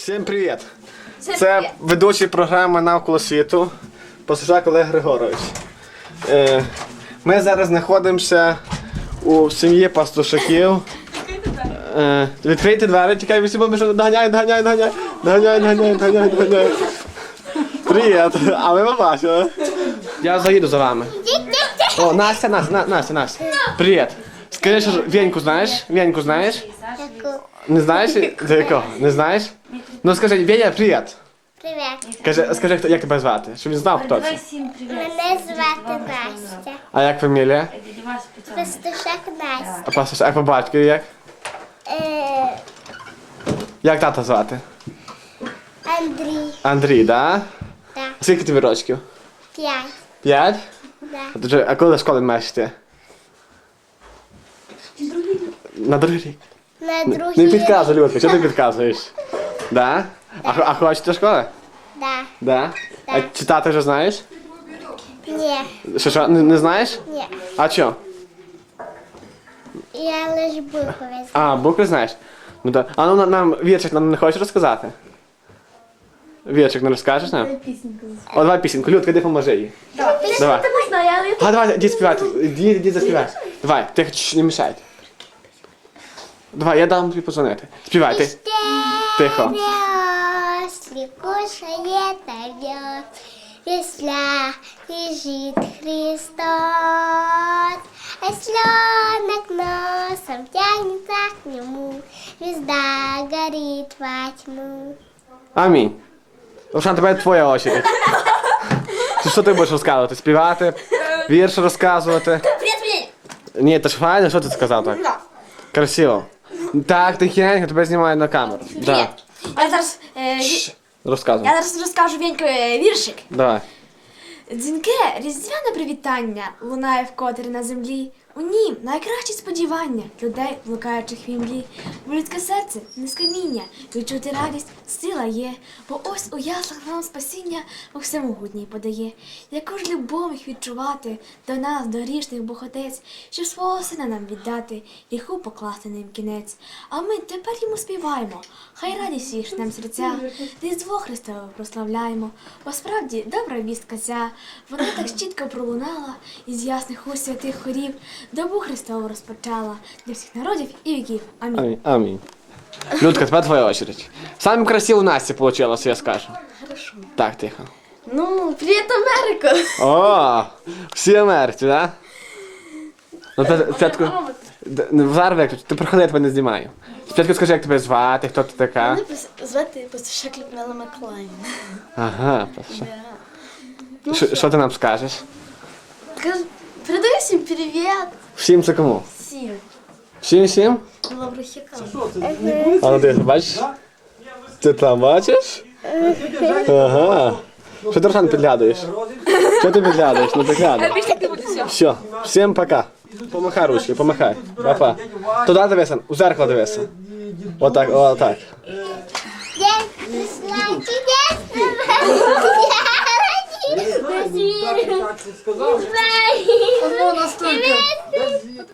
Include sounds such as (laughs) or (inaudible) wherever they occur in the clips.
Всім привіт! Це ведучий програми Навколо світу Пасажак Олег Григорович. Е, Ми зараз знаходимося у сім'ї пастушаків. Е, Відкрийте двері, тікай всі бомби, що доганяй, доганяй, доганяй, доганяй, доганяй, доганяй, доганяй. Привіт! А ви побачили? Я заїду за вами. О, Настя, Настя, На- Настя, Настя. Привіт. Скажи, що Веньку знаєш? Веньку знаєш? Не знаєш? Ти якого? Не знаєш? Ну скажи, Веня, привіт. Привіт. Скажи, скажи, хто, як тебе звати? Щоб він знав, хто це. всім привіт. Мене звати Настя. А як фамілія? Пастушак Настя. А пасаш, а по батькові як? Е, Як тата звати? Андрій. Андрій, да? Так. Скільки тобі рочків? П'ять. П'ять? Да. А, ти вже- а коли до школи маєш йти? На другий рік. На Не другий підказуй, Людка, що ти підказуєш? (laughs) Да? А, а хочеш до школи? Да. Да? А читати вже знаєш? Ні. Що, що, не, не знаєш? Ні. А що? Я лише букви знаю. А, букви знаєш? Ну да. А ну на- нам віршик нам не хочеш розказати? Віршик не розкажеш нам? О, давай пісеньку. Людка, іди поможи їй. Давай. А, давай, іди співати. Іди, іди заспівай. Давай, тихо, чш, не мішайте. Давай, я дам тобі позвонити. Співай ти. Тихо. Если кушает овес, Весля лежит Христос, А слонок носом тянется к нему, Звезда горит во тьму. Амінь. Ошан, тепер твоя очередь. Що- ти будеш розказувати? Співати? Вірш розказувати? Ні, це ж файно, що ти сказав так? Красиво. Так, тихенько, тебе знімає на камеру. Да. Я зараз, е, ві- Розказуй. я зараз розкажу Веньку е, віршик. Давай. Дзвінке, різдвяне привітання лунає вкотре на землі. У нім найкращі сподівання людей, блукаючих в імлі. Бо людське серце не з відчути радість сила є. Бо ось у яслах нам спасіння Бог всемогутній подає. Яку ж любов їх відчувати до нас, до грішних Бог Отець, щоб свого сина нам віддати, гріху покласти ним кінець. А ми тепер йому співаємо, хай радість віш нам серця, Різдво Христове прославляємо, бо справді добра вістка ця, вона так чітко пролунала із ясних уст святих хорів, добу Христову розпочала для всіх народів і віків. Амінь. Амінь. Амінь. Людка, тепер твоя очередь. Самым красиво Настя получилось, я скажу. Хорошо. Так, тихо. Ну, привіт, Америка! О, всі Америці, да? Ну, спочатку... Д- ну, Зараз виключ, ти проходи, я тебе не знімаю. Спочатку скажи, як тебе звати, хто ти така. Мене пос- Звати Пастушак Людмила Маклайн. Ага, що? Що- Що ти нам скажеш? Передаю всім привіт. Всім це кому? Всім. Всім всім? Лаврухякам. А ну ти бачиш? Ти там бачиш? Ага. Що ти Рошан підглядуєш? Що ти підглядуєш? Ну підглядуй. Все, всім пока. Помахай ручки, помахай. Папа. Туди дивися, у зеркало дивися. Отак, отак. День пришла чудесного Оно настолько. Веселих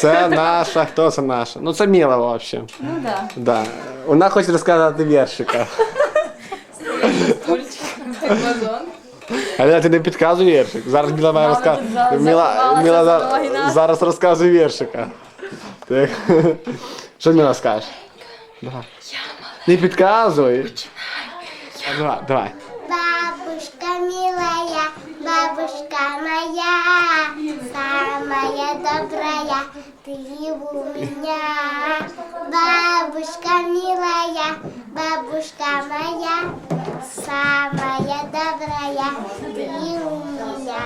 Це наша, хто це наша? Ну це Міла вообще. Ну да. да. Вона хоче розказати віршика. Але ти не підказуй віршик. Зараз Міла має розказати. Міла, Міла за- зараз розказує віршика. Так. Що Міла скаже? Давай. Не підказуй. А, Давай, давай. Бабушка милая, бабушка моя, самая добрая, ты у меня. Бабушка милая, бабушка моя, самая добрая, ты у меня.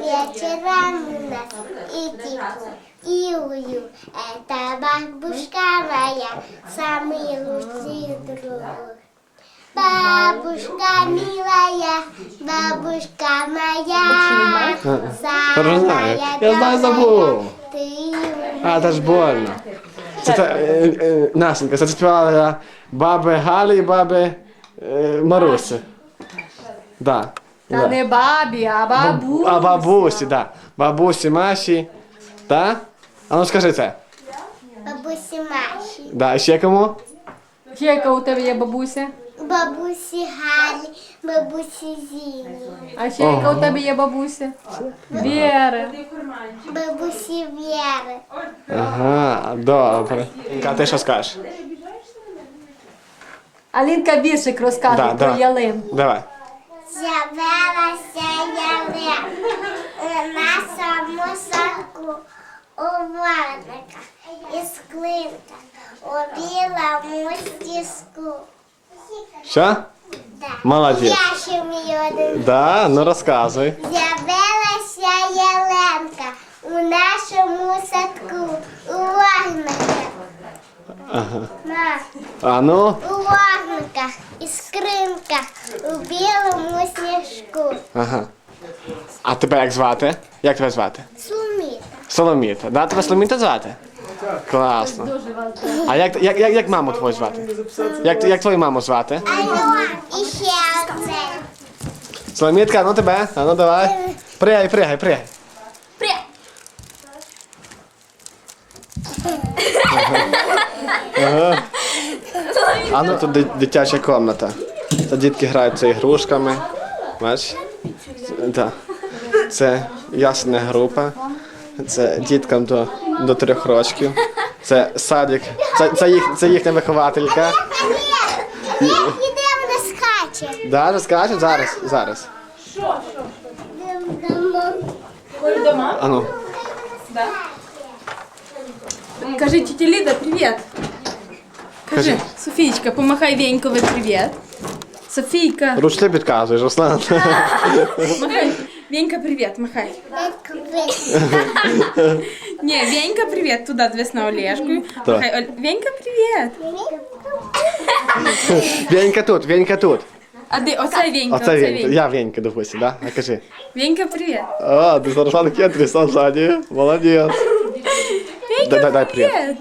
Вечером у нас и тепло, и уют. Это бабушка моя, самый лучший друг. Бабушка милая, бабушка моя, Я вже знаю. Я знаю, забув. А, це ж больно. Це, це е, е, Настенька, це співала баби Галі і баби е, Маруси. Да. Та да. не бабі, а бабу. А бабусі, да. Бабусі Маші. Да? А ну скажи це. бабусі Маші, Да, і ще кому? Яка у тебе є бабуся? Бабусі Галі, бабусі Зіні, А ще яка у тебе є бабуся? Віри. бабусі Вєри. Ага, добре. А ти що скажеш? Алінка віршик розкаже Да, про да. ялин. Давай. З'явилася ялинка на самому садку у варниках із клинка у білому стіску. Що? Да. Молодець. Я ще вмію один. Да, ну розказуй. З'явилася Єленка у нашому садку у вогниках. Ага. На, А ну, у вогниках і скринках у білому сніжку. ага. А тебе як звати? Як тебе звати? Суміта. Соломіта. Да, тебе Соломіта звати? Класно. А як, як, як, як маму твою звати? Як, як твою маму звати? Алло, і. Соломітка, ну тебе. А ну давай. Пригай, пригай, пригай. Ага. А ну тут ди- дитяча кімната. Та дітки граються ігрушками. Бачиш? Да. Це ясна група. Це діткам до, до трьох років. Це садик. Це, це, їх, це їхня вихователька. Іде вона скаче. Да, розкажуть зараз. Зараз. А ну. Кажи, тетя Лида, привет. Кажи, Кажи. Софієчка, помахай Венькові привіт. Софійка, Ручки підказуєш, Руслан. махай. Венька, привіт, махай. (laughs) Не, Венька, привіт, туди дивись на Олежку. Так. Махай, Оль... Венька, привіт. Венька тут, Венька тут. А де, оце Венька, Оце Венька. Я Венька, допустим, да? А кажи. Венька, привіт. А, ти за Руслан Кентрі сам ззаді. Молодець. Дай, дай, дай привіт. Привіт.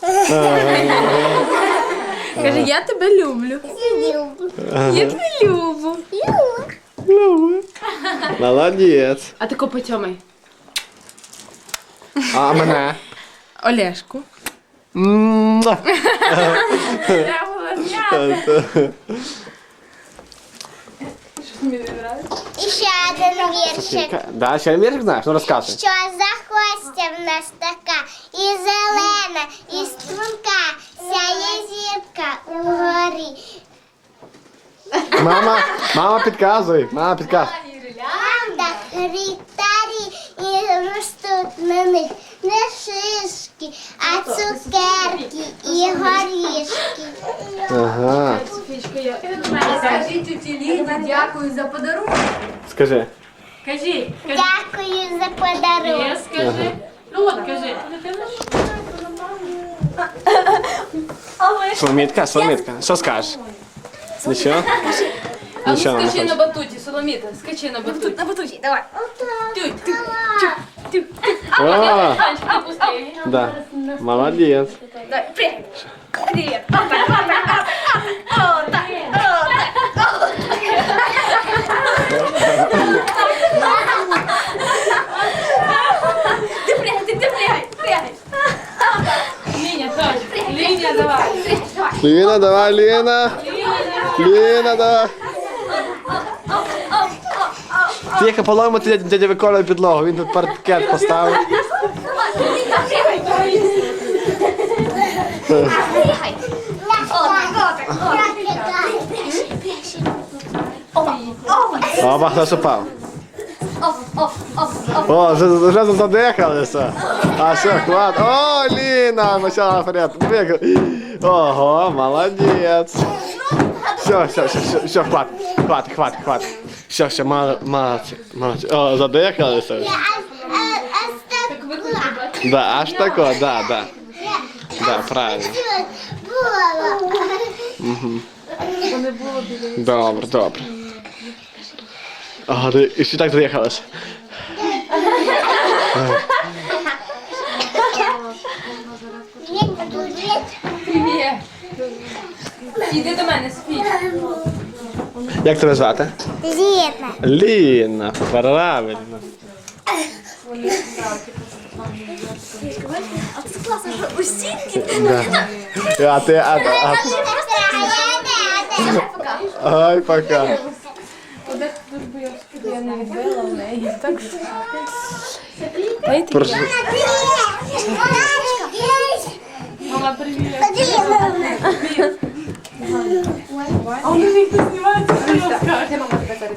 (laughs) Кажи, я тебе люблю. Я тебе люблю. Молодець. А ти потьомай. А мене? Олешку. Муа. І ще один віршик. Да, ще віршик знаєш? Ну розказуй. Що за хостя в нас така, і зелена, і струнка, сяє зірка угорі. Мама, мама підказуй, мама підказуй. Там да грітарі і ростуть на них не шишки, а цукерки і горішки. Ага. Скажи тіті Ліді, дякую за подарунок. Скажи. Кажи, Дякую за подарунок. скажи. Ну от, кажи. Соломітка, Соломітка, що скажеш? Нічого? А ну Нічого не скачи на хочеш. батуті, Соломіта, скачи на батуті. На батуті, давай. Тюй, тюй, тюй, тюй. О, Анечка, не пусти. да. Молодець. Давай, привіт. Привіт. Опа, опа, опа, опа. О, так, о, так. Ти прягай, ти, ти прягай, прягай. Линя, Тань, Линя, давай. Ліна, давай, Ліна. Ліна, давай. Тихо, по-моєму, Ти дядя виконує підлогу, він тут паркет поставив. О. Оба, хтось упав. О, вже, вже задихалися. А все, хват. О, Ліна, почала вперед. Як- Ого, молодець. Все, все, все, все, все, хват, хват, хват, хват. Все, все, мало, молодці, молодці. О, а так Да, аж тако, да, да. Да, правильно. було. Добре, добре. Ага, ти всі так доїхалися. Привіт. Іди до мене, Софія. Як тебе звати? Ліна. Ліна, правильно. А це класно, що у стінки. А ти, а, а, ай, пока. Я не відбила в неї. Так Прошу. Мама, привіт.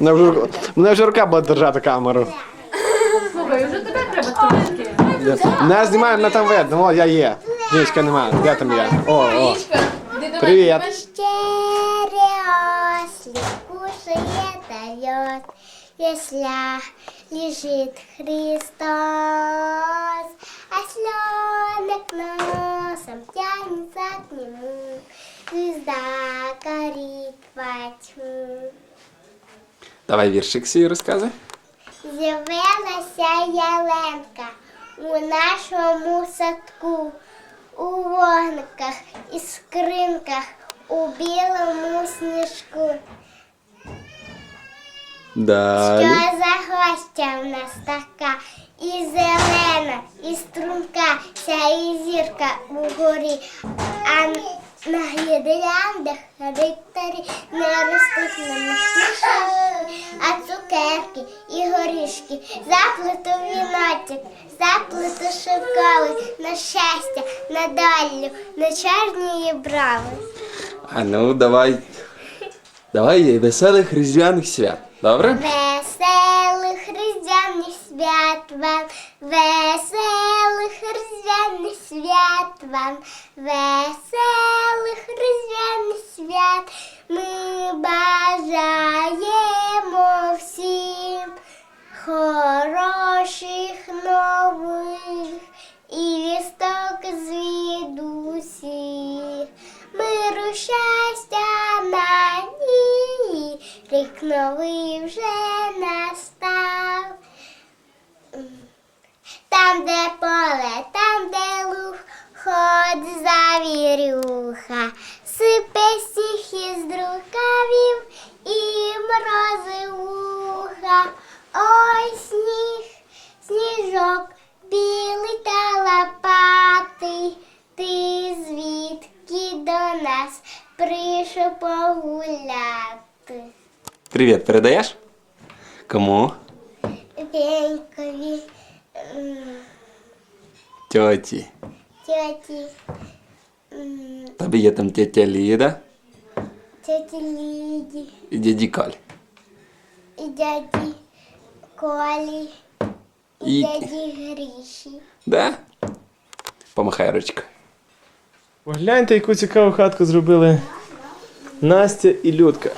Мене вже, мене вже рука буде держати камеру. Слухай, вже тебе треба трошки. Не знімаю, мене там видно. О, я є. Дівчинка немає. Де там я? О, о. Річка, іди до Привіт. мене. Череослик кушает дает, если лежит Христос, осленок носом тянется к нему, Звезда горит во тьму. Давай віршик свій розказуй. З'явилася Яленка у нашому садку, у вогниках і скринках, у білому сніжку. Далі. Що за гостя в нас така? І зелена, і струнка, вся і зірка угорі, а на гірляндах ритарі не ростуть на мишки, а цукерки і горішки, заплету віночок, заплету шовковий, на щастя, на долю, на чорні брави. А ну давай. Давай веселих різдвяних свят. Добре? Веселих різдвяних свят вам, веселих різдвяних свят вам, веселих різдвяних свят ми бажаємо всім хороших нових і вісток звідусіх. Миру щастя на ній, рік новий вже настав. Там, де поле, там, де луг, ход завірюха, сипе сніг із рукавів і морози вуха. Ой, сніг, сніжок, білий та лопатий, ти звідки до нас прийшов погуляти? Привіт, передаєш? Кому? Венькові, Тьоті. тьоті, Тобі є там тетя Ліда тьоті Ліді і дяді Коль. і дяді Колі, і, І- дяді Гріші. Да? Помахай ручкою. Погляньте, яку цікаву хатку зробили Настя і Людка,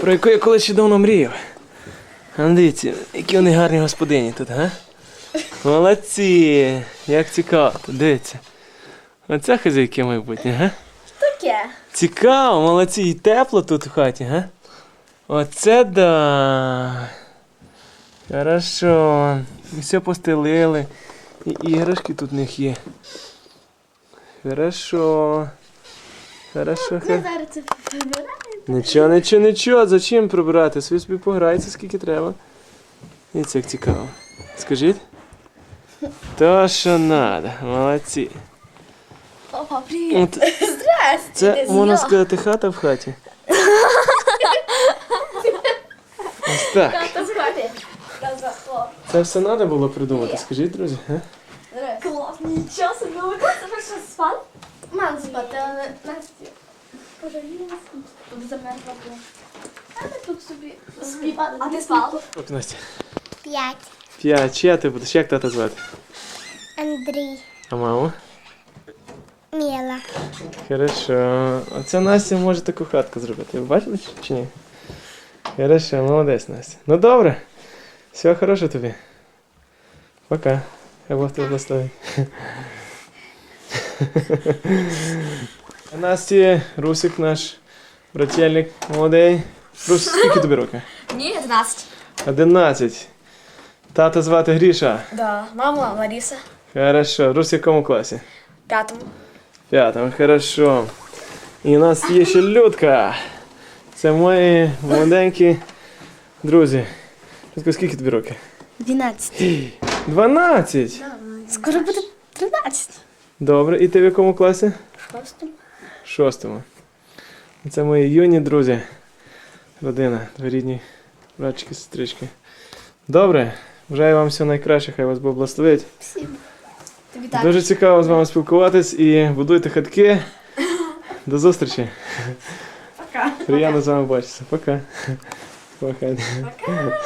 про яку я колись ще давно мріяв. А ну дивіться, які вони гарні господині тут, га? Молодці! Як цікаво, дивіться. Оце хазяйки майбутнє, га? Таке. Цікаво, молодці, і тепло тут в хаті, га? Оце да. Хорошо. І все постелили. І іграшки тут в них є. Хорошо. Хорошо, хорошо. Зараз це прибираю. Нічого, нічого, нічого. Зачем прибирати? Ви собі пограйте, скільки треба. І це як цікаво. Скажіть? То, що треба. Молодці. Опа, привіт. Здрасте. це, можна сказати, хата в хаті. (laughs) Ось так. Це все треба було придумати, скажіть, друзі. га? Клас, нічого собі. Ви це ви що? Мам спати, але Настя. Пожалілася. Тут замерзла була. А ми тут собі співали. А ти спала? От, Настя. П'ять. П'ять. Чия ти будеш? Як тата звати? Андрій, А маму? Міла. Хорошо. Оце Настя може таку хатку зробити. Ви бачили чи- ні? Хорошо, молодець, Настя. Ну добре. Всього хорошого тобі. Пока. Хай Бог тебе благословить. А (laughs) Насті, Русик наш, брательник молодий. Рус, скільки тобі років? Ні, 11. 11. Тата звати Гріша. Да, мама Лариса. Хорошо. Рус в якому класі? П'ятому. П'ятому, хорошо. І у нас є ще Людка. Це мої молоденькі друзі. Людко, скільки тобі років? 12. 12! Скоро буде 13. Добре, і ти в якому класі? Шостому. Шостому. Це мої юні друзі. Родина, рідні братчики, сестрички. Добре, бажаю вам всього найкраще, хай вас Бог благословить. Тобі так. Дуже цікаво з вами спілкуватись і будуйте хатки. До зустрічі. Пока. Приємно з вами бачитися. Пока. Пока. Пока.